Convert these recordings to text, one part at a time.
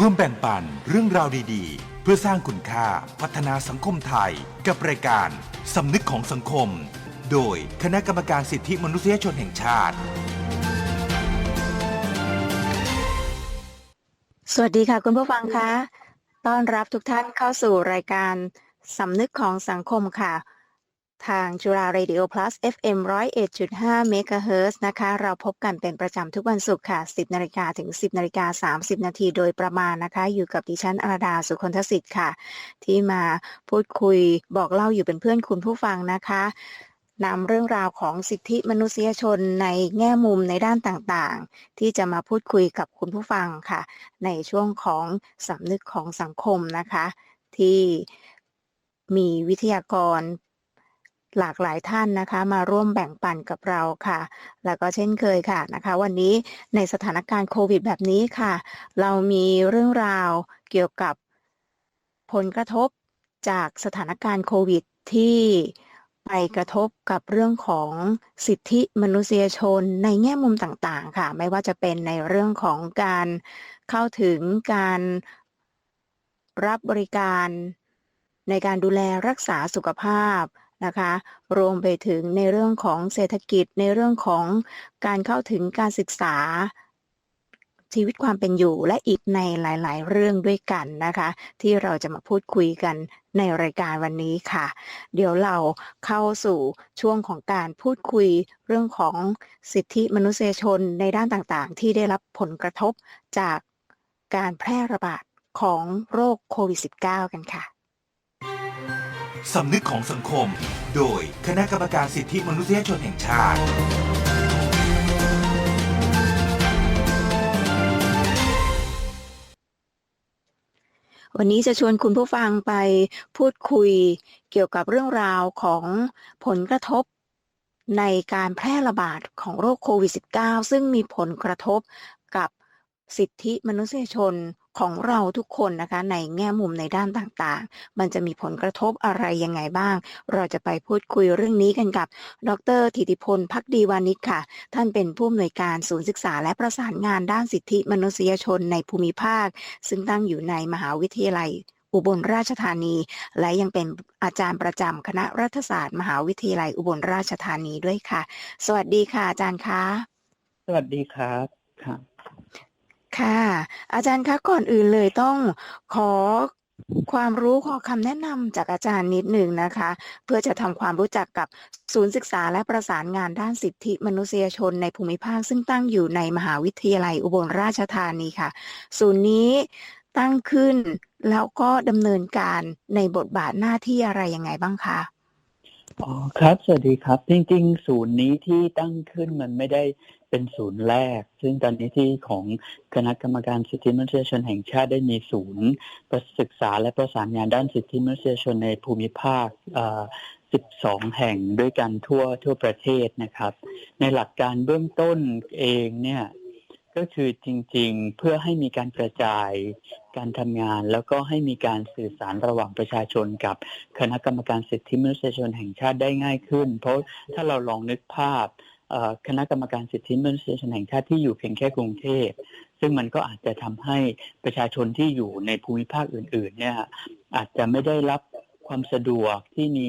ร่วมแบ่งปันเรื่องราวดีๆ เพื่อสร้างคุณค่าพัฒนาสังคมไทย กับรายการสำนึกของสังคม โดยคณะกรรมการสิทธิมนุษยชนแห่งชาติ สวัสดีค่ะคุณผู้ฟังคะต้อนรับทุกท่านเข้าสู่รายการสำนึกของสังคมค่ะ ทางจุฬา Radio Plus FM 101.5 MHz นะคะ เราพบกันเป็นประจำทุกวันศุกร์ค่ะ 10นาฬิกาถึง 10นาฬิกา30 นาทีโดยประมาณนะคะ อยู่กับดิฉันอรดาสุคนทศิษย์ค่ะ ที่มาพูดคุยบอกเล่าอยู่เป็นเพื่อนคุณผู้ฟังนะคะนำเรื่องราวของสิทธิมนุษยชนในแง่มุมในด้านต่างๆ ที่จะมาพูดคุยกับคุณผู้ฟังค่ะ ในช่วงของสำนึกของสังคมนะคะ ที่มีวิทยากร หลากหลายท่านนะคะ มาร่วมแบ่งปันกับเราค่ะ แล้วก็เช่นเคยค่ะนะคะ วันนี้ในสถานการณ์โควิดแบบนี้ค่ะ เรามีเรื่องราวเกี่ยวกับผลกระทบจากสถานการณ์โควิดที่ไปกระทบกับเรื่องของสิทธิมนุษยชนในแง่มุมต่างๆ ค่ะ ไม่ว่าจะเป็นในเรื่องของการเข้าถึงการรับบริการในการดูแลรักษาสุขภาพ นะคะ รวมไปถึงในเรื่องของเศรษฐกิจในเรื่องของการเข้าถึงการศึกษาชีวิตความเป็นอยู่และอีกในหลาย ๆ เรื่องด้วยกันนะคะ ที่เราจะมาพูดคุยกันในรายการวันนี้ค่ะ เดี๋ยวเราเข้าสู่ช่วงของการพูดคุยเรื่องของสิทธิมนุษยชนในด้านต่างๆ ที่ได้รับผลกระทบจากการแพร่ระบาดของโรคโควิด -19 กันค่ะ สำนึกของสังคม โดยคณะกรรมการสิทธิมนุษยชนแห่งชาติ วันนี้จะชวนคุณผู้ฟังไปพูดคุยเกี่ยวกับเรื่องราวของผลกระทบในการแพร่ระบาดของโรคโควิด -19 ซึ่งมีผลกระทบกับสิทธิมนุษยชน ของเราทุกคนนะคะ ในแง่มุมในด้านต่างๆ มันจะมีผลกระทบอะไรยังไงบ้าง เราจะไปพูดคุยเรื่องนี้กันกับ ดรธิติพลพักดีวานิชค่ะ ท่านเป็นผู้อำนวยการศูนย์ศึกษาและประสานงานด้านสิทธิมนุษยชนในภูมิภาค ซึ่งตั้งอยู่ในมหาวิทยาลัยอุบลราชธานี และยังเป็นอาจารย์ประจำคณะรัฐศาสตร์ มหาวิทยาลัยอุบลราชธานีด้วยค่ะ สวัสดีค่ะอาจารย์คะ สวัสดีครับครับ ค่ะ อาจารย์คะก่อนอื่นเลยต้องขอความรู้ขอคำแนะนำจากอาจารย์นิดหนึ่งนะคะ เพื่อจะทำความรู้จักกับศูนย์ศึกษาและประสานงานด้านสิทธิมนุษยชนในภูมิภาค ซึ่งตั้งอยู่ในมหาวิทยาลัยอุบลราชธานีค่ะ ศูนย์นี้ตั้งขึ้นแล้วก็ดำเนินการในบทบาทหน้าที่อะไรยังไงบ้างคะอ๋อครับ สวัสดีครับ จริง ๆ ศูนย์นี้ที่ตั้งขึ้นมันไม่ได้ เป็นศูนย์แรก ซึ่งตอนนี้ที่ของคณะกรรมการสิทธิมนุษยชนแห่งชาติได้มีศูนย์ประศึกษาและประสานงานด้านสิทธิมนุษยชนในภูมิภาค12 แห่งด้วยกันทั่วทั่วประเทศนะครับ ในหลักการเบื้องต้นเองเนี่ยก็คือจริงๆ เพื่อให้มีการกระจายการทำงาน แล้วก็ให้มีการสื่อสารระหว่างประชาชนกับคณะกรรมการสิทธิมนุษยชนแห่งชาติได้ง่ายขึ้น เพราะถ้าเราลองนึกภาพ คณะกรรมการสิทธิมนุษยชนแห่งชาติที่อยู่เพียงแค่กรุงเทพซึ่งมันก็อาจจะทำให้ประชาชนที่อยู่ในภูมิภาคอื่น ๆ เนี่ยอาจจะไม่ได้รับความสะดวกที่มี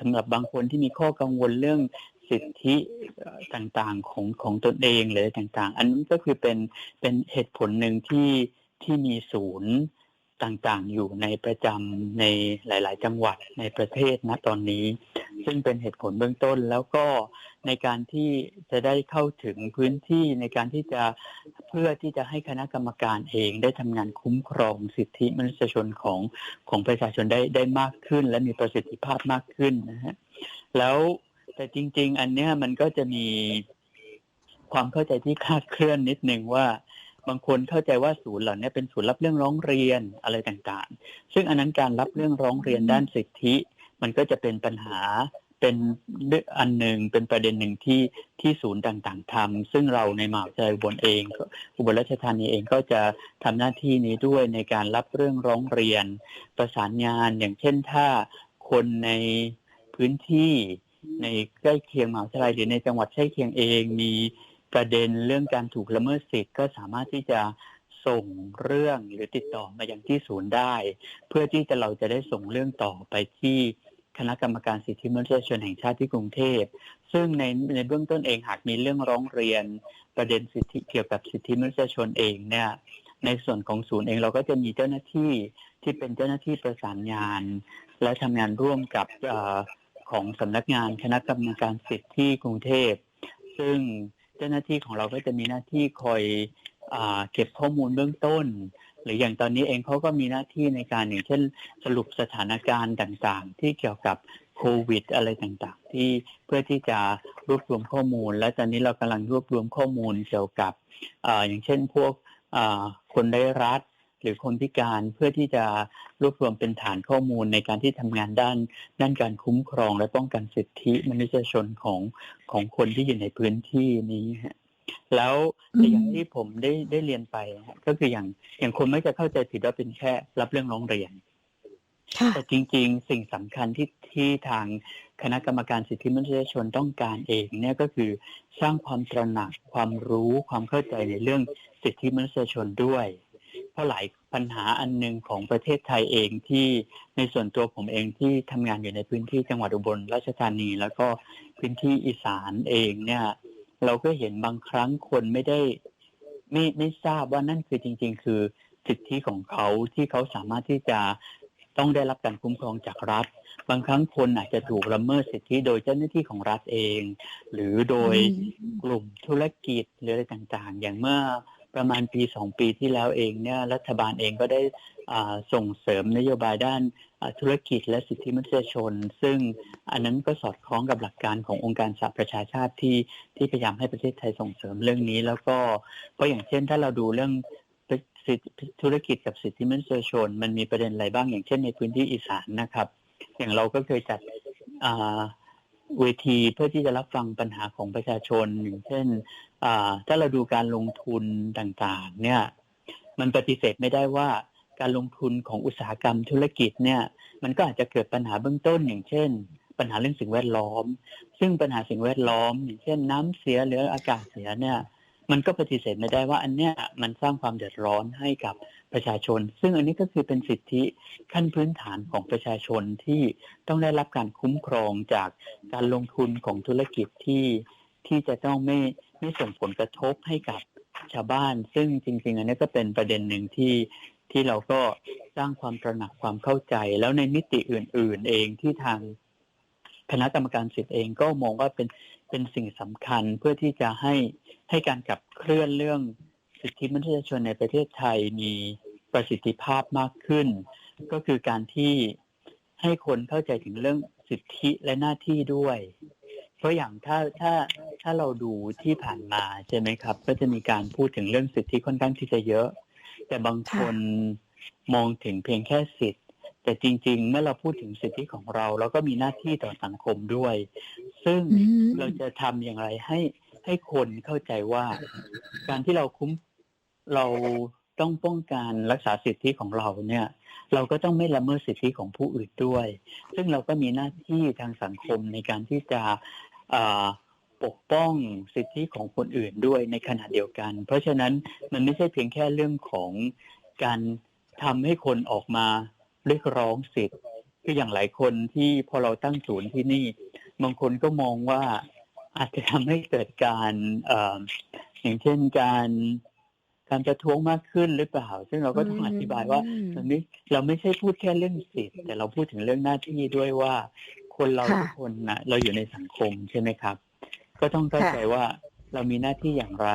สำหรับบางคนที่มีข้อกังวลเรื่องสิทธิต่างๆของของตนเองหรือต่างๆ อันนั้นก็คือเป็นเป็นเหตุผลหนึ่งที่ที่มีศูนย์ ต่างๆ อยู่ในประจำในหลาย ๆ จังหวัดในประเทศณตอนนี้ ซึ่งเป็นเหตุผลเบื้องต้นแล้วก็ในการที่จะได้เข้าถึงพื้นที่ในการที่จะเพื่อที่จะให้คณะกรรมการเองได้ทำงานคุ้มครองสิทธิมนุษยชนของของประชาชนได้ได้มากขึ้น และมีประสิทธิภาพมากขึ้นนะฮะแล้วแต่จริง ๆ อันเนี้ยมันก็จะมีความเข้าใจที่คลาดเคลื่อนนิดนึงว่า บางคนเข้าใจว่าศูนย์เหล่านี้เป็นศูนย์รับเรื่องร้องเรียนอะไรต่างๆ ซึ่งอันนั้นการรับเรื่องร้องเรียนด้านสิทธิ มันก็จะเป็นปัญหาเป็นอันหนึ่งเป็นประเด็นหนึ่งที่ที่ศูนย์ต่างๆทำซึ่งเราในมหาวิทยาลัยอุบลเองอุบลราชธานีเองก็จะทำหน้าที่นี้ด้วยในการรับเรื่องร้องเรียน ประสานงานอย่างเช่นถ้าคนในพื้นที่ในใกล้เคียงมหาวิทยาลัยหรือในจังหวัดใกล้เคียงเองมี ประเด็นเรื่องการถูกละเมิดสิทธิ์ก็สามารถที่จะส่งเรื่องหรือติดต่อมาอย่างที่ศูนย์ได้ เพื่อที่จะเราจะได้ส่งเรื่องต่อไปที่คณะกรรมการสิทธิมนุษยชนแห่งชาติที่กรุงเทพ ซึ่งในในเบื้องต้นเองหากมีเรื่องร้องเรียนประเด็นสิทธิเกี่ยวกับสิทธิมนุษยชนเองเนี่ย ในส่วนของศูนย์เองเราก็จะมีเจ้าหน้าที่ที่เป็นเจ้าหน้าที่ประสานงาน และทำงานร่วมกับอของสำนักงานคณะกรรมการสิทธิกรุงเทพ ซึ่ง จ้าหน้าที่ของเราก็จะมีหน้าที่คอยอเก็บข้อมูลเบื้องต้น หรืออย่างตอนนี้เองเขาก็มีหน้าที่ในการอย่างเช่นสรุปสถานการณ์ต่างๆ ที่เกี่ยวกับโควิด อะไรต่างๆ ที่เพื่อที่จะรวบรวมข้อมูล และตอนนี้เรากำลังรวบรวมข้อมูลเกี่ยวกับออย่างเช่นพวกคนได้รัฐ หรือคนพิการเพื่อที่จะรวบรวมเป็นฐานข้อมูลในการที่ทำงานด้านด้านการคุ้มครองและป้องกันสิทธิมนุษยชนของของคนที่อยู่ในพื้นที่นี้ฮะแล้วอืมอย่างที่ผมได้ได้เรียนไปฮะก็คืออย่างอย่างคนไม่จะเข้าใจผิดว่าเป็นแค่ รับเรื่องร้องเรียนค่ะแต่จริงๆ สิ่งสำคัญที่ที่ทางคณะกรรมการสิทธิมนุษยชนต้องการเองเนี่ยก็คือสร้างความตระหนักความรู้ความเข้าใจในเรื่องสิทธิมนุษยชนด้วย เพราะหลายปัญหาอันหนึ่งของประเทศไทยเองที่ในส่วนตัวผมเองที่ทำงานอยู่ในพื้นที่จังหวัดอุบลราชธานี แล้วก็พื้นที่อีสานเองเนี่ยเราก็เห็นบางครั้งคนไม่ได้ไม่ไม่ทราบว่านั่นคือจริง ๆ คือสิทธิของเขาที่เขาสามารถที่จะต้องได้รับการคุ้มครองจากรัฐ บางครั้งคนอาจจะถูกละเมิดสิทธิโดยเจ้าหน้าที่ของรัฐเอง หรือโดยกลุ่มธุรกิจหรืออะไรต่างๆ อย่างเมื่อ ประมาณปีสองปีที่แล้วเองเนี่ยรัฐบาลเองก็ได้ส่งเสริมนโยบายด้านธุรกิจและสิทธิมนุษยชน ซึ่งอันนั้นก็สอดคล้องกับหลักการขององค์การสหประชาชาติที่ที่พยายามให้ประเทศไทยส่งเสริมเรื่องนี้ แล้วก็ก็อย่างเช่นถ้าเราดูเรื่องธุรกิจกับสิทธิมนุษยชน มันมีประเด็นอะไรบ้างอย่างเช่นในพื้นที่อีสานนะครับ อย่างเราก็เคยจัด เวทีเพื่อที่จะรับฟังปัญหาของประชาชน อย่างเช่นถ้าเราดูการลงทุนต่างๆ เนี่ย มันปฏิเสธไม่ได้ว่าการลงทุนของอุตสาหกรรมธุรกิจเนี่ย มันก็อาจจะเกิดปัญหาเบื้องต้นอย่างเช่น ปัญหาเรื่องสิ่งแวดล้อม ซึ่งปัญหาสิ่งแวดล้อม อย่างเช่น น้ำเสียหรืออากาศเสียเนี่ย มันก็ปฏิเสธไม่ได้ว่าอันเนี้ยมันสร้างความเดือดร้อนให้กับประชาชน ซึ่งอันนี้ก็คือเป็นสิทธิขั้นพื้นฐานของประชาชนที่ต้องได้รับการคุ้มครองจากการลงทุนของธุรกิจที่ที่จะต้องไม่ไม่ส่งผลกระทบให้กับชาวบ้าน ซึ่งจริง ๆ อันนี้ก็เป็นประเด็นหนึ่งที่ที่เราก็สร้างความตระหนักความเข้าใจ แล้วในมิติอื่น ๆ เองที่ทาง คณะกรรมการสิทธิ์เองก็มองว่าเป็นเป็นสิ่งสำคัญเพื่อที่จะให้ให้การขับเคลื่อนเรื่องสิทธิมนุษยชนในประเทศไทยมีประสิทธิภาพมากขึ้น ก็คือการที่ให้คนเข้าใจถึงเรื่องสิทธิและหน้าที่ด้วย เพราะอย่างถ้าถ้าถ้าเราดูที่ผ่านมาใช่ไหมครับ ก็จะมีการพูดถึงเรื่องสิทธิค่อนข้างที่จะเยอะ แต่บางคนมองถึงเพียงแค่สิทธิ์ แต่จริง ๆ เมื่อเราพูดถึงสิทธิของเราเราก็มีหน้าที่ต่อสังคมด้วย ซึ่งอืมเราจะทำอย่างไรให้ให้คนเข้าใจว่า การที่เราคุ้มเราต้องป้องกันรักษาสิทธิของเราเนี่ย เราก็ต้องไม่ละเมิดสิทธิของผู้อื่นด้วย ซึ่งเราก็มีหน้าที่ทางสังคมในการที่จะอ่าปกป้องสิทธิของคนอื่นด้วยในขณะเดียวกัน เพราะฉะนั้นมันไม่ใช่เพียงแค่เรื่องของการทำให้คนออกมา เรียกร้องสิทธิ์คืออย่างหลายคนที่พอเราตั้งศูนย์ที่นี่ บางคนก็มองว่าอาจจะทำให้เกิดการเอ่ออย่างเช่นการการประท้วงมากขึ้นหรือเปล่า ซึ่งเราก็ต้องอธิบายว่ามันไม่เราไม่ใช่พูดแค่เรื่องสิทธิ์ แต่เราพูดถึงเรื่องหน้าที่ด้วยว่า คนเราค่ะทุกคนนะเราอยู่ในสังคมใช่ไหมครับ ก็ต้องเข้าค่ะใจว่าเรามีหน้าที่อย่างไร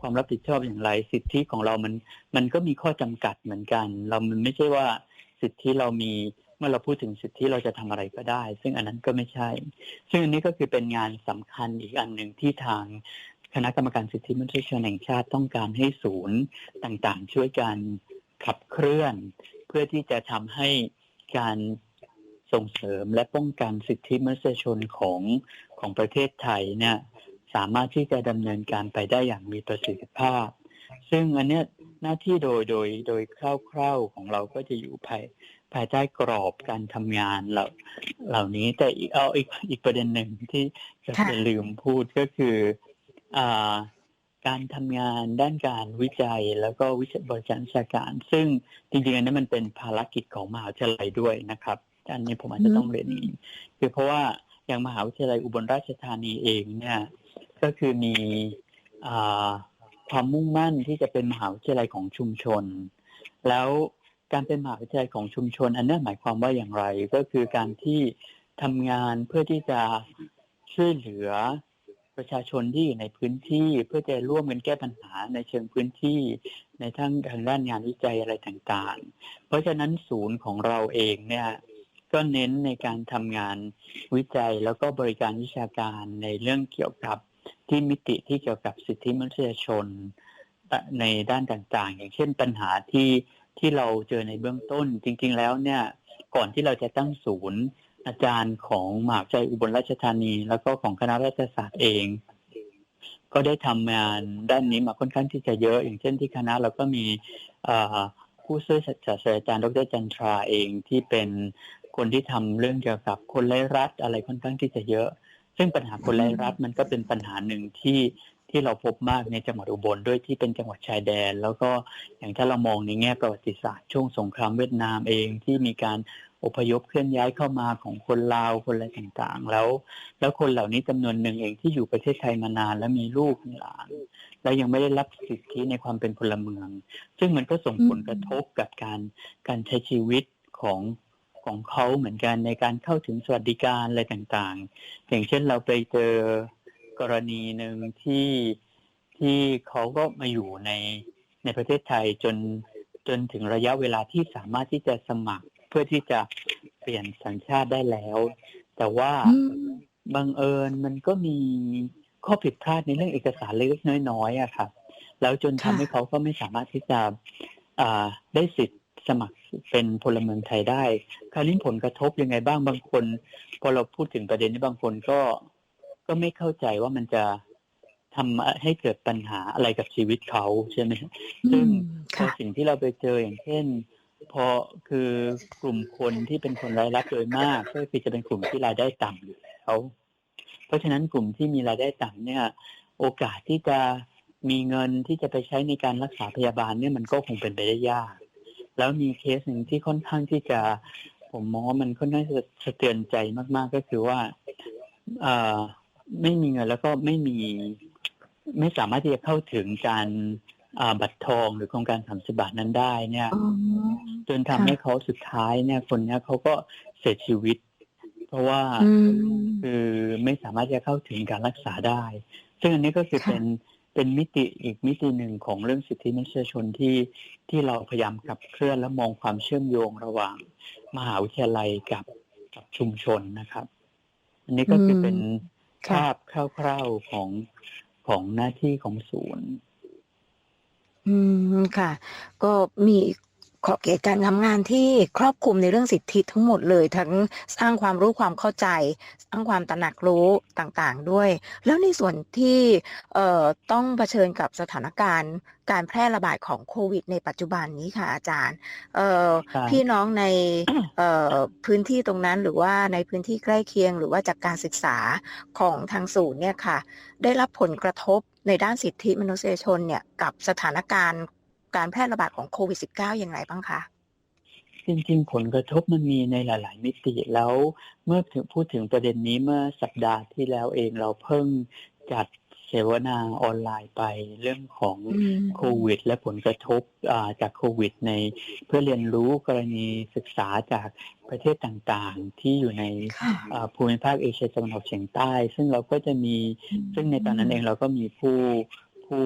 ความรับผิดชอบอย่างไร สิทธิของเรามัน มันก็มีข้อจำกัดเหมือนกัน เรามันไม่ใช่ว่า สิทธิเรามีเมื่อเราพูดถึงสิทธิเราจะทำอะไรก็ได้ ซึ่งอันนั้นก็ไม่ใช่ ซึ่งอันนี้ก็คือเป็นงานสำคัญอีกอันหนึ่งที่ทางคณะกรรมการสิทธิมนุษยชนแห่งชาติต้องการให้ศูนย์ต่างๆ ช่วยกันขับเคลื่อน เพื่อที่จะทำให้การส่งเสริมและป้องกันสิทธิมนุษยชนของของประเทศไทยเนี่ยสามารถที่จะดำเนินการไปได้อย่างมีประสิทธิภาพ ซึ่งอันเนี้ย หน้าที่โดยโดยโดยคร่าวๆของเราก็จะอยู่ภายภายใต้กรอบการทำงานเหล่าเหล่านี้แต่อีกเอาอีกอีกประเด็นหนึ่งที่จะค่ะอย่าลืมพูดก็คืออ่าการทำงานด้านการวิจัยแล้วก็วิจัยบริการวิชาการ ซึ่งจริงๆอันนั้นมันเป็นภารกิจของมหาวิทยาลัยด้วยนะครับอันนี้ผมอาจจะต้องเรียนอย่างนี้คือเพราะว่าอย่างมหาวิทยาลัยอุบลราชธานีเองเนี่ย ก็คือมีอ่า ความมุ่งมั่นที่จะเป็นมหาวิทยาลัยของชุมชน แล้วการเป็นมหาวิทยาลัยของชุมชน อันนั้หมายความว่าอย่างไรก็คือการที่ทำงานเพื่อที่จะช่วยเหลือประชาชนที่อยู่ในพื้นที่เพื่อจะร่วมกันแก้ปัญหาในเชิงพื้นที่ในทั้งทางด้านงานวิจัยอะไรต่างๆ เพราะฉะนั้นศูนย์ของเราเองเนี่ยก็เน้นในการทำงานวิจัยแล้วก็บริการวิชาการในเรื่องเกี่ยวกับ ที่มิติที่เกี่ยวกับสิทธิมนุษยชนในด้านต่างๆ อย่างเช่นปัญหาที่ที่เราเจอในเบื้องต้น จริง ๆ แล้วเนี่ยก่อนที่เราจะตั้งศูนย์ อาจารย์ของมหาวิทยาลัยอุบลราชธานี แล้วก็ของคณะรัฐศาสตร์เอง ก็ได้ทำงานด้านนี้มาค่อนข้างที่จะเยอะ อย่างเช่นที่คณะเราก็มีผู้ช่วยศาสตราจารย์ดรจันทราเองที่เป็นคนที่ทำเรื่องเกี่ยวกับคนไร้รัฐอะไรค่อนข้างที่จะเยอะ ซึ่งปัญหาคนไร้รัฐมันก็เป็นปัญหาหนึ่งที่ที่เราพบมากในจังหวัดอุบลด้วยที่เป็นจังหวัดชายแดน แล้วก็อย่างถ้าเรามองในแง่ประวัติศาสตร์ช่วงสงครามเวียดนามเองที่มีการอพยพเคลื่อนย้ายเข้ามาของคนลาวคนอะไรต่างๆ แล้ว แล้วคนเหล่านี้จำนวนหนึ่งเองที่อยู่ประเทศไทยมานานแล้วมีลูกมีหลาน แล้วยังไม่ได้รับสิทธิในความเป็นพลเมือง ซึ่งมันก็ส่งผลกระทบกับการการใช้ชีวิตของ ของเขาเหมือนกันในการเข้าถึงสวัสดิการอะไรต่างๆ อย่างเช่นเราไปเจอกรณีหนึ่งที่ที่เขาก็มาอยู่ในในประเทศไทยจนจนถึงระยะเวลาที่สามารถที่จะสมัครเพื่อที่จะเปลี่ยนสัญชาติได้แล้ว แต่ว่าบังเอิญมันก็มีข้อผิดพลาดในเรื่องเอกสารเล็กๆน้อยๆอะครับแล้วจนทำค่ะให้เขาก็ไม่สามารถที่จะอ่าได้สิทธิ์ สมัครเป็นพลเมืองไทยได้ คราวนี้ผลกระทบยังไงบ้างบางคน พอเราพูดถึงประเด็นนี้บางคนก็ก็ไม่เข้าใจว่ามันจะทำให้เกิดปัญหาอะไรกับชีวิตเขาใช่ไหมซึ่งพอค่ะสิ่งที่เราไปเจออย่างเช่น พอคือกลุ่มคนที่เป็นคนรายรับโดยมาก ก็คือจะเป็นกลุ่มที่รายได้ต่ำอยู่แล้ว เพราะฉะนั้นกลุ่มที่มีรายได้ต่ำเนี่ย โอกาสที่จะมีเงินที่จะไปใช้ในการรักษาพยาบาลเนี่ยมันก็คงเป็นไปได้ยาก แล้วมีเคสหนึ่งที่ค่อนข้างที่จะ ผมมองว่ามันค่อนข้างจะสะเทือนใจมาก ๆ ก็คือว่าเอ่อไม่มีเงินแล้วก็ไม่มี ไม่สามารถที่จะเข้าถึงการอ่าบัตรทองหรือโครงการสามสิบาทนั้นได้เนี่ยอ๋อจนทำค่ะให้เขาสุดท้ายเนี่ย คนเนี้ยเขาก็เสียชีวิต เพราะว่าอืมคือไม่สามารถจะเข้าถึงการรักษาได้ ซึ่งอันนี้ก็คือค่ะเป็น เป็นมิติอีกมิติหนึ่งของเรื่องสิทธิมนุษยชนที่ที่เราพยายามขับเคลื่อนและมองความเชื่อมโยงระหว่างมหาวิทยาลัยกับกับชุมชนนะครับ อันนี้ก็คือเป็นค่ะภาพคร่าวๆของของหน้าที่ของศูนย์ อืมค่ะ ก็มี ขอบเขตการทำงานที่ครอบคลุมในเรื่องสิทธิทั้งหมดเลย ทั้งสร้างความรู้ความเข้าใจ สร้างความตระหนักรู้ต่างๆ ด้วย แล้วในส่วนที่เอ่อต้องเผชิญกับสถานการณ์ การแพร่ระบาดของโควิด ในปัจจุบันนี้ค่ะอาจารย์เอ่อครับพี่น้องในเอ่อพื้นที่ตรงนั้นหรือว่าในพื้นที่ใกล้เคียง หรือว่าจากการศึกษาของทางศูนย์เนี่ยค่ะ ได้รับผลกระทบในด้านสิทธิมนุษยชนเนี่ยกับสถานการณ์ การแพร่ระบาดของโควิด -19 อย่างไรบ้างคะจริงๆ ผลกระทบมันมีในหลาย ๆ มิติแล้วเมื่อถึงพูดถึงประเด็นนี้เมื่อสัปดาห์ที่แล้วเองเราเพิ่งจัดเสวนาออนไลน์ไปเรื่องของอืมโควิด และผลกระทบอ่าจากโควิด ในเพื่อเรียนรู้กรณีศึกษาจากประเทศต่างๆ ที่อยู่ในค่ะอ่าภูมิภาคเอเชียตะวันออกเฉียงใต้ ซึ่งเราก็จะมีซึ่งในตอนนั้นเองเราก็มีผู้ผู้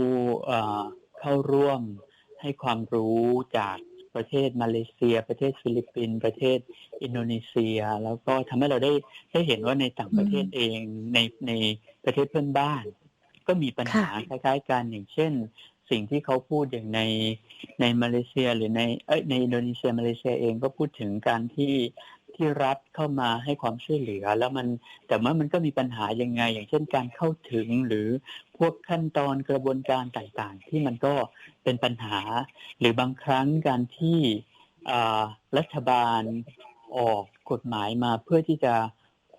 อ่าเข้าร่วม ให้ความรู้จากประเทศมาเลเซีย ประเทศฟิลิปปินส์ประเทศอินโดนีเซีย แล้วก็ทำให้เราได้ได้เห็นว่าในต่างประเทศเองในในประเทศเพื่อนบ้าน ก็มีปัญหาคล้ายๆกันอย่างเช่น สิ่งที่เขาพูดอย่างในในมาเลเซียหรือในเอ้ยในอินโดนีเซียมาเลเซียเองก็พูดถึงการที่ ที่รัฐเข้ามาให้ความช่วยเหลือ แล้วมันแต่ว่ามันก็มีปัญหายังไง อย่างเช่นการเข้าถึงหรือพวกขั้นตอนกระบวนการต่างๆ ที่มันก็เป็นปัญหา หรือบางครั้งการที่อ่ารัฐบาลออกกฎหมายมาเพื่อที่จะ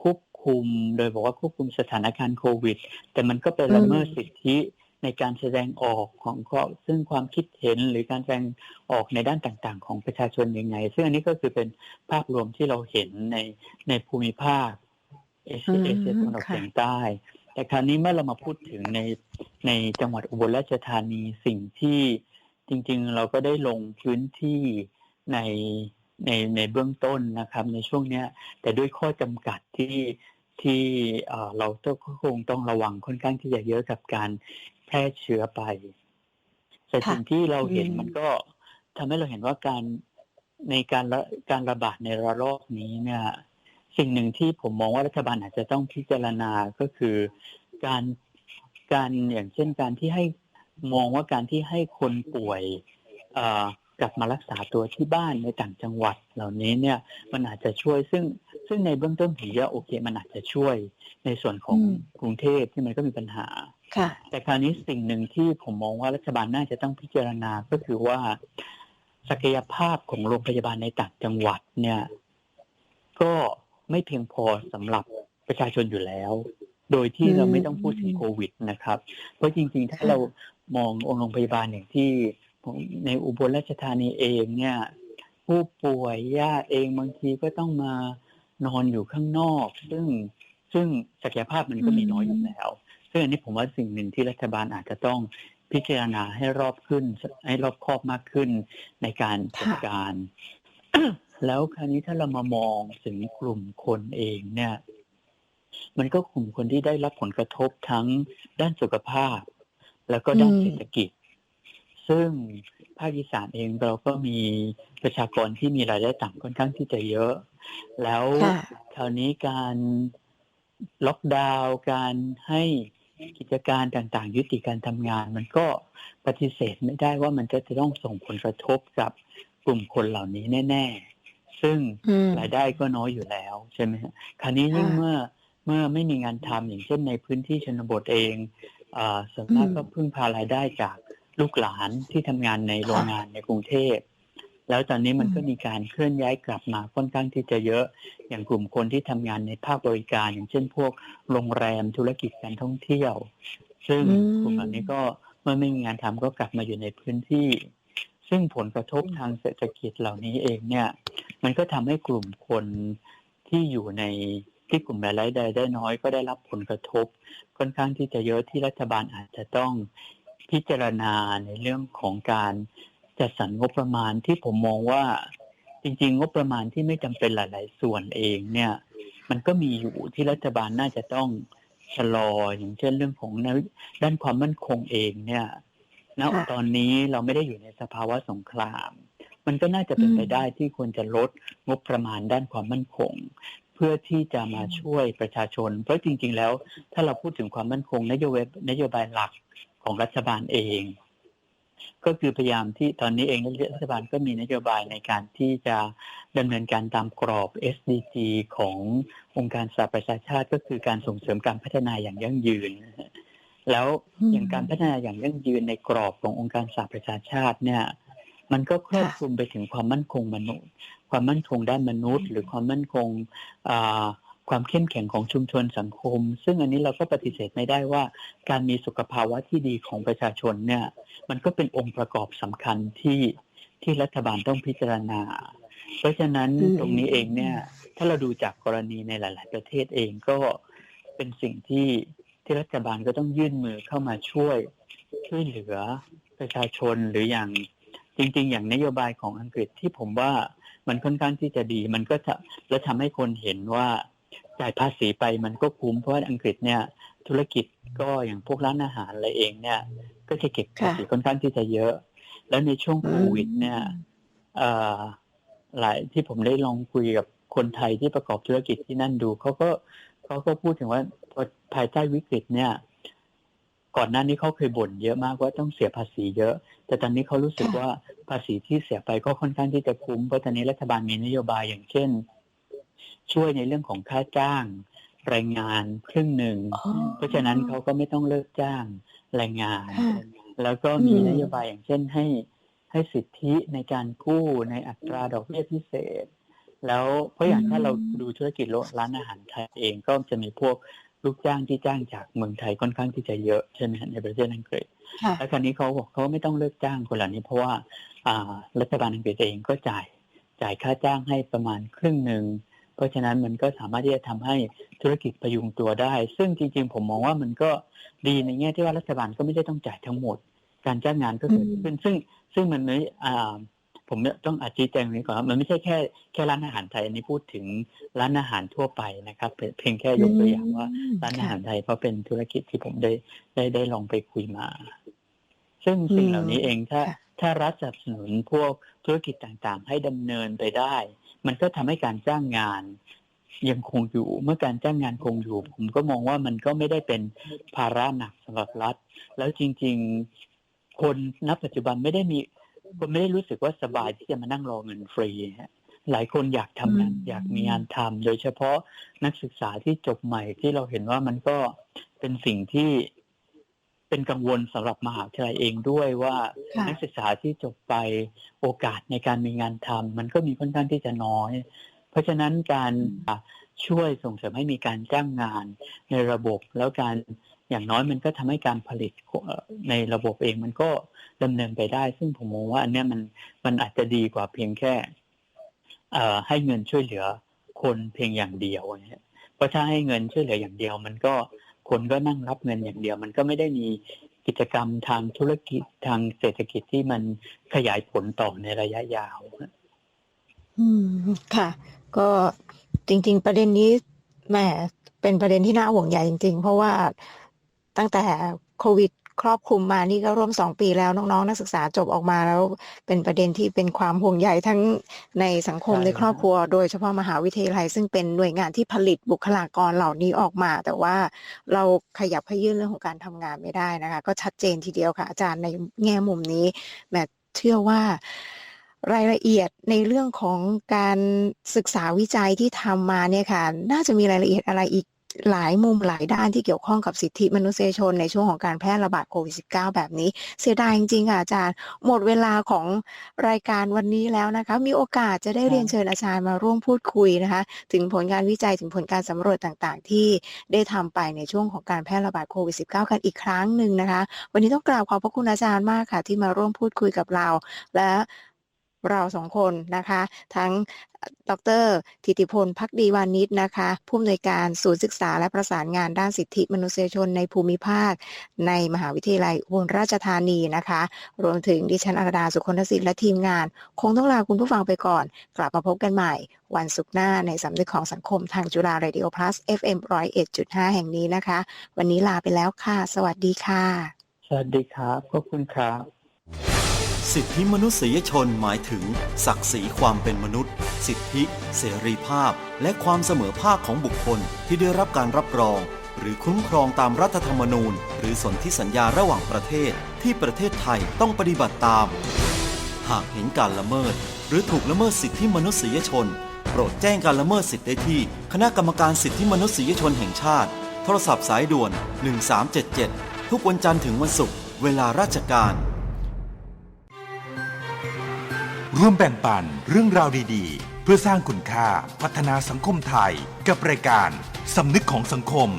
ควบคุม โดยบอกว่าควบคุมสถานการณ์โควิด แต่มันก็ไปละเมิดสิทธิ ในการแสดงออกของข้อซึ่งความคิดเห็นหรือการแสดงออกในด้านต่างๆ ของประชาชนยังไง ซึ่งอันนี้ก็คือเป็นภาพรวมที่เราเห็นในในภูมิภาคเอเชียอืมเอเชียตะวันออกค่ะเฉียงใต้ แต่คราวนี้เมื่อเรามาพูดถึงในในจังหวัดอุบลราชธานีสิ่งที่จริง ๆ เราก็ได้ลงพื้นที่ในในในเบื้องต้นนะครับ ในช่วงเนี้ย แต่ด้วยข้อจำกัดที่ที่เอ่อเราต้องคงต้องระวังค่อนข้างที่จะเยอะกับการ แพร่เชื้อไป แต่ค่ะสิ่งที่เราเห็นอืมมันก็ทำให้เราเห็นว่าการในการระการระบาดในระลอกนี้เนี่ย สิ่งหนึ่งที่ผมมองว่ารัฐบาลอาจจะต้องพิจารณาก็คือการการอย่างเช่นการที่ให้มองว่าการที่ให้คนป่วยเอ่อกลับมารักษาตัวที่บ้านในต่างจังหวัดเหล่านี้เนี่ย มันอาจจะช่วยซึ่งซึ่งในเบื้องต้นถือว่าโอเค มันอาจจะช่วยในส่วนของอืมกรุงเทพที่มันก็มีปัญหาค่ะ แต่คราวนี้สิ่งหนึ่งที่ผมมองว่ารัฐบาลน่าจะต้องพิจารณาก็คือว่า ศักยภาพของโรงพยาบาลในต่างจังหวัดเนี่ย ก็ไม่เพียงพอสำหรับประชาชนอยู่แล้ว โดยที่อืมเราไม่ต้องพูดถึงโควิดนะครับ เพราะจริงๆ ถ้าค่ะเรามององค์โรงพยาบาลอย่างที่ผมในอุบลราชธานีเองเนี่ย ผู้ป่วยญาติเองบางทีก็ต้องมานอนอยู่ข้างนอก ซึ่งซึ่งศักยภาพมันก็มีน้อยอยู่แล้ว ซึ่งอันนี้ผมว่าสิ่งหนึ่งที่รัฐบาลอาจจะต้องพิจารณาให้รอบขึ้น ให้รอบคอบมากขึ้นในการจัดค่ะการ แล้วคราวนี้ถ้าเรามามองถึงกลุ่มคนเองเนี่ย มันก็กลุ่มคนที่ได้รับผลกระทบทั้งด้านสุขภาพ แล้วก็ด้านอืมเศรษฐกิจ ซึ่งภาคอีสานเองเราก็มีประชากรที่มีรายได้ต่ำค่อนข้างที่จะเยอะ แล้วค่ะคราวนี้การล็อกดาวน์การให้ กิจการต่างๆ ยุติการทำงาน มันก็ปฏิเสธไม่ได้ว่ามันจะจะต้องส่งผลกระทบกับกลุ่มคนเหล่านี้แน่ ๆ ซึ่งอืมรายได้ก็น้อยอยู่แล้วใช่ไหมฮะคราวนี้ยิ่งค่ะเมื่อเมื่อไม่มีงานทำอย่างเช่นในพื้นที่ชนบทเองอ่าส่วนมากอืมก็พึ่งพารายได้จากลูกหลานที่ทำงานในโรงงานในกรุงเทพ แล้วตอนนี้มันก็มีการเคลื่อนย้ายกลับมาค่อนข้างที่จะเยอะ อย่างกลุ่มคนที่ทำงานในภาคบริการ อย่างเช่นพวกโรงแรมธุรกิจการท่องเที่ยว ซึ่งอืมกลุ่มเหล่านี้ก็เมื่อไม่มีงานทำก็กลับมาอยู่ในพื้นที่ ซึ่งผลกระทบทางเศรษฐกิจเหล่านี้เองเนี่ย มันก็ทำให้กลุ่มคนที่อยู่ในที่กลุ่มรายได้ได้น้อยก็ได้รับผลกระทบ ค่อนข้างที่จะเยอะที่รัฐบาลอาจจะต้องพิจารณาในเรื่องของการ จัดสรรงบประมาณที่ผมมองว่า จริง ๆ งบประมาณที่ไม่จำเป็นหลาย ๆ ส่วนเองเนี่ย มันก็มีอยู่ที่รัฐบาลน่าจะต้องชะลออย่างเช่นเรื่องของด้านความมั่นคงเองเนี่ยณค่ะตอนนี้เราไม่ได้อยู่ในสภาวะสงคราม มันก็น่าจะเป็นอืมไปได้ที่ควรจะลดงบประมาณด้านความมั่นคง เพื่อที่จะมาช่วยประชาชน เพราะจริง ๆ แล้ว ถ้าเราพูดถึงความมั่นคงนโยบายนโยบายหลักของรัฐบาลเอง ก็คือพยายามที่ตอนนี้เองรัฐบาลก็มีนโยบายในการที่จะดำเนินการตามกรอบ SDG ขององค์การสหประชาชาติ ก็คือการส่งเสริมการพัฒนาอย่างยั่งยืน แล้วอืมอย่างการพัฒนาอย่างยั่งยืนในกรอบขององค์การสหประชาชาติเนี่ยมันก็ครอบค่ะคลุมไปถึงความมั่นคงมนุษย์ ความมั่นคงด้านมนุษย์ หรือความมั่นคงอ่า ความเข้มแข็งของชุมชนสังคม ซึ่งอันนี้เราก็ปฏิเสธไม่ได้ว่า การมีสุขภาวะที่ดีของประชาชนเนี่ย มันก็เป็นองค์ประกอบสำคัญที่ที่รัฐบาลต้องพิจารณา เพราะฉะนั้นอืมตรงนี้เองเนี่ย ถ้าเราดูจากกรณีในหลาย ๆ ประเทศเองก็เป็นสิ่งที่ที่รัฐบาลก็ต้องยื่นมือเข้ามาช่วยช่วยเหลือประชาชนหรืออย่างจริง ๆ อย่างนโยบายของอังกฤษที่ผมว่ามันค่อนข้างที่จะดี มันก็จะและทำให้คนเห็นว่า จ่ายภาษีไปมันก็คุ้มเพราะว่าอังกฤษเนี่ยธุรกิจก็อย่างพวกร้านอาหารอะไรเองเนี่ย ก็จะเก็บภาษีค่อนข้างที่จะเยอะ แล้วในช่วงโควิดเนี่ยหลายที่ผมได้ลองคุยกับคนไทยที่ประกอบธุรกิจที่นั่นดูเขาก็เขาก็พูดถึงว่าภายใต้วิกฤตเนี่ย ก่อนหน้านี้เขาเคยบ่นเยอะมากว่าต้องเสียภาษีเยอะ แต่ตอนนี้เขารู้สึกว่าภาษีที่เสียไปก็ค่อนข้างที่จะคุ้มเพราะตอนนี้รัฐบาลมีนโยบายอย่างเช่น ช่วยในเรื่องของค่าจ้างแรงงานครึ่งหนึ่งอ๋อเพราะฉะนั้นเขาก็ไม่ต้องเลิกจ้างแรงงานค่ะแล้วก็มีอืมนโยบายอย่างเช่นให้ให้สิทธิในการกู้ในอัตราดอกเบี้ยพิเศษ แล้วเพราะอย่างถ้าเราดูธุรกิจร้านอาหารไทยเองก็จะมีพวกลูกจ้างที่จ้างจากเมืองไทยค่อนข้างที่จะเยอะใช่ไหมฮะในประเทศอังกฤษค่ะแล้วคราวนี้เขาบอกเขาไม่ต้องเลิกจ้างคนเหล่านี้เพราะว่าอ่ารัฐบาลอังกฤษเองก็จ่ายจ่ายค่าจ้างให้ประมาณครึ่งหนึ่ง เพราะฉะนั้นมันก็สามารถที่จะทำให้ธุรกิจประยุงตัวได้ ซึ่งจริงๆ ผมมองว่ามันก็ดีในแง่ที่ว่ารัฐบาลก็ไม่ได้ต้องจ่ายทั้งหมด การจ้างงานก็เกิดขึ้น ซึ่งซึ่งมันไม่อ่าผมต้องอธิแจงตรงนี้ก่อนว่ามันไม่ใช่แค่แค่ร้านอาหารไทยอันนี้พูดถึงร้านอาหารทั่วไปนะครับ เพียงแค่ยกตัวอย่างว่าร้านอาหารไทยเพราะเป็นธุรกิจที่ผมได้ได้ได้ลองไปคุยมา ซึ่งสิ่งเหล่านี้เองถ้าค่ะถ้ารัฐสนับสนุนพวกธุรกิจต่างๆ ให้ดำเนินไปได้ มันก็ทำให้การจ้างงานยังคงอยู่ เมื่อการจ้างงานคงอยู่ ผมก็มองว่ามันก็ไม่ได้เป็นภาระหนักสำหรับรัฐ แล้วจริง ๆ คนณปัจจุบันไม่ได้มีคนไม่ได้รู้สึกว่าสบายที่จะมานั่งรอเงินฟรีฮะหลายคนอยากทำงานอืมอยากมีงานทำโดยเฉพาะนักศึกษาที่จบใหม่ที่เราเห็นว่ามันก็เป็นสิ่งที่ เป็นกังวลสำหรับมหาวิทยาลัยเองด้วยว่าค่ะนักศึกษาที่จบไปโอกาสในการมีงานทำมันก็มีค่อนข้างที่จะน้อย เพราะฉะนั้นการอะช่วยส่งเสริมให้มีการจ้างงานในระบบแล้วการอย่างน้อยมันก็ทำให้การผลิตเอ่อในระบบเองมันก็ดำเนินไปได้ ซึ่งผมมองว่าอันเนี้ยมันมันอาจจะดีกว่าเพียงแค่เอ่อให้เงินช่วยเหลือคนเพียงอย่างเดียวนะฮะเพราะถ้าให้เงินช่วยเหลืออย่างเดียวมันก็ คนก็นั่งรับเงินอย่างเดียว มันก็ไม่ได้มีกิจกรรมทางธุรกิจทางเศรษฐกิจที่มันขยายผลต่อในระยะยาวอืมค่ะ ก็จริง ๆ ประเด็นนี้แหมเป็นประเด็นที่น่าห่วงใหญ่จริง ๆ เพราะว่าตั้งแต่โควิด ครอบคลุมมานี่ก็ร่วมสองปีแล้วน้องๆ นักศึกษาจบออกมาแล้วเป็นประเด็นที่เป็นความห่วงใยทั้งในสังคมใช่ในครอบครัว โดยเฉพาะมหาวิทยาลัย ซึ่งเป็นหน่วยงานที่ผลิตบุคลากรเหล่านี้ออกมา แต่ว่าเราขยับขยื่นเรื่องของการทำงานไม่ได้นะคะ ก็ชัดเจนทีเดียวค่ะ อาจารย์ในแง่มุมนี้แหมเชื่อว่ารายละเอียดในเรื่องของการศึกษาวิจัยที่ทำมาเนี่ยค่ะ น่าจะมีรายละเอียดอะไรอีก หลายมุมหลายด้านที่เกี่ยวข้องกับสิทธิมนุษยชนในช่วงของการแพร่ระบาดโควิด -19 แบบนี้ เสียดายจริงๆค่ะอาจารย์ หมดเวลาของรายการวันนี้แล้วนะคะ มีโอกาสจะได้เรียนเชิญอาจารย์มาร่วมพูดคุยนะคะ ถึงผลงานวิจัยถึงผลการสำรวจต่างๆ ที่ได้ทำไปในช่วงของการแพร่ระบาดโควิด -19 กันอีกครั้งหนึ่งนะคะ วันนี้ต้องกราบขอบพระคุณอาจารย์มากค่ะ ที่มาร่วมพูดคุยกับเรา และ เราสองคนนะคะ ทั้งดรธิติพลพักดีวานิชนะคะ ผู้อำนวยการศูนย์ศึกษาและประสานงานด้านสิทธิมนุษยชนในภูมิภาค ในมหาวิทยาลัยอุบลราชธานีนะคะ รวมถึงดิฉันอรดาสุคนทศิษย์และทีมงาน คงต้องลาคุณผู้ฟังไปก่อน กลับมาพบกันใหม่ วันศุกร์หน้าในสำนึกของสังคมทางจุฬา Radio Plus FM 101.5 แห่งนี้นะคะ วันนี้ลาไปแล้วค่ะ สวัสดีค่ะ สวัสดีครับขอบคุณครับ สิทธิมนุษยชนหมายถึง ศักดิ์ศรีความเป็นมนุษย์ สิทธิ เสรีภาพ และความเสมอภาคของบุคคลที่ได้รับการรับรอง หรือคุ้มครองตามรัฐธรรมนูญ หรือสนธิสัญญาระหว่างประเทศ ที่ประเทศไทยต้องปฏิบัติตาม หากเห็นการละเมิด หรือถูกละเมิดสิทธิมนุษยชน โปรดแจ้งการละเมิดสิทธิได้ที่ คณะกรรมการสิทธิมนุษยชนแห่งชาติ โทรศัพท์สายด่วน 1377 ทุกวันจันทร์ถึงวันศุกร์เวลาราชการ ร่วมแบ่งปันเรื่องราวดีๆ เพื่อสร้างคุณค่าพัฒนาสังคมไทย กับรายการสำนึกของสังคม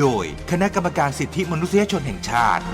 โดยคณะกรรมการสิทธิมนุษยชนแห่งชาติ